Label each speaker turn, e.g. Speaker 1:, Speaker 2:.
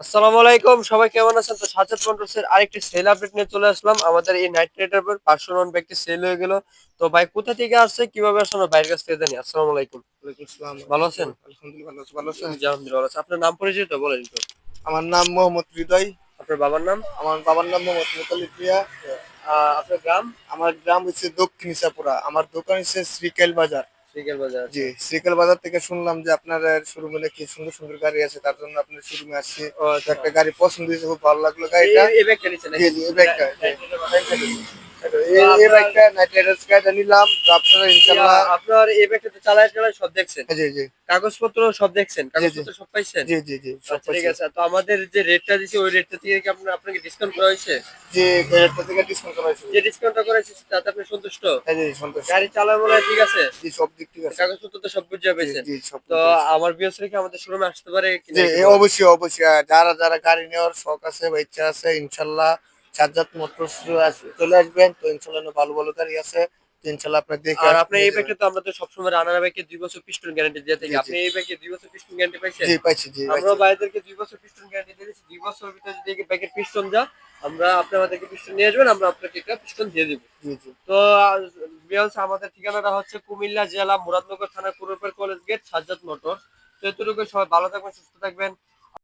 Speaker 1: আসসালামু আলাইকুম সবাই কেমন আছেন? তো সাজাদ মোটরসের আরেকটি সেল আপডেট নিয়ে চলে আসলাম। আমাদের এই নাইট রাইডার এর পাঁচশো নন ব্যক্তি সেল হয়ে গেল। তো ভাই কোথা থেকে আসছে? কীভাবে আসছে? আমরা ভাইয়ের কাছ থেকে জানি। আসসালামু আলাইকুম। ভালো আছেন?
Speaker 2: আলহামদুলিল্লাহ ভালো আছেন?
Speaker 1: জি, আলহামদুলিল্লাহ ভালো আছি। আপনার নাম পরিচয় তো বলেন একটু
Speaker 2: আমার নাম মোহাম্মদ হৃদয়।
Speaker 1: আপনার বাবার নাম?
Speaker 2: আমার বাবার নাম মোহাম্মদ মুতালিব প্রিয়া
Speaker 1: আপনার গ্রাম?
Speaker 2: আমার গ্রাম হচ্ছে দক্ষিণ ইসাপুরা। আমার দোকান হচ্ছে
Speaker 1: শ্রীকেল বাজার।
Speaker 2: জি শ্রীকাইল বাজার থেকে শুনলাম যে আপনার শোরুমে নাকি সুন্দর সুন্দর গাড়ি আছে তার জন্য আপনার শোরুমে আসছি।
Speaker 1: আচ্ছা।
Speaker 2: একটা গাড়ি পছন্দ হয়েছে খুব ভালো লাগল গাড়িটা।
Speaker 1: এই- ব্যাগটা
Speaker 2: জি এই ব্যাগটা এই এই নাইট রাইডার্স গাড়িটা নিলাম আপনারা ইনশাল্লাহ
Speaker 1: আপনার এই ব্যাগটা চালায় চালায় সব দেখছেন।
Speaker 2: জি জি।
Speaker 1: কাগজপত্র সব দেখছেন। কাগজপত্র সব পাইছেন?
Speaker 2: জি জি জি সব
Speaker 1: আচ্ছা, ঠিক আছে। তো আমাদের যে রেটটা দিছি ওই রেটটা থেকে কি আপনার আপনাকে ডিসকাউন্ট করা হয়েছে?
Speaker 2: যে থেকে ডিসকাউন্ট করা হয়েছে।
Speaker 1: যে ডিসকাউন্টটা করা হয়েছে তাতে আপনি সন্তুষ্ট?
Speaker 2: হ্যাঁ জি সন্তোষ
Speaker 1: গাড়ি ঠিক আছে?
Speaker 2: জি সব দিক ঠিক আছে।
Speaker 1: কাগজপত্র তো সব বুঝে
Speaker 2: জি,
Speaker 1: পেয়েছেন
Speaker 2: জি সব
Speaker 1: তো আমার বিয়স রেখে আমাদের শোরুমে আসতে পারে
Speaker 2: জি। অবশ্যই অবশ্যই। যারা যারা গাড়ি নেওয়ার শখ আছে বা ইচ্ছা আছে ইনশাল্লাহ সাজ্জাদ মোটরস চলে আসবেন তো ইনশাল্লাহ ভালো ভালো গাড়ি আছে ইনশাল্লাহ আপনি দেখে
Speaker 1: আর আপনার এই
Speaker 2: নিয়ে
Speaker 1: ব্যাগটা তো আমরা তো সবসময় রানার দুই বছর পিস্টন গ্যারান্টি দিয়ে থাকি। আপনি এই দুই বছর পিস্টন গ্যারান্টি পাইছেন?
Speaker 2: যাবেন। জি পাইছি জি
Speaker 1: আমরা বাইরেদেরকে দুই বছর পিস্টন গ্যারান্টি দিয়ে দিচ্ছি। দুই বছরের ভিতরে যদি এই ব্যাগের পিস্টন যা আমরা আপনি আমাদেরকে পিস্টন নিয়ে আসবেন আমরা আপনাকে একটা পিস্টন দিয়ে দিব।
Speaker 2: জি জি।
Speaker 1: তো বিয়ালস আমাদের ঠিকানাটা হচ্ছে কুমিল্লা জেলা মুরাদনগর থানা কুরুপের কলেজ গেট সাজ্জাদ মোটর তো এতটুকু সবাই ভালো থাকবেন সুস্থ থাকবেন।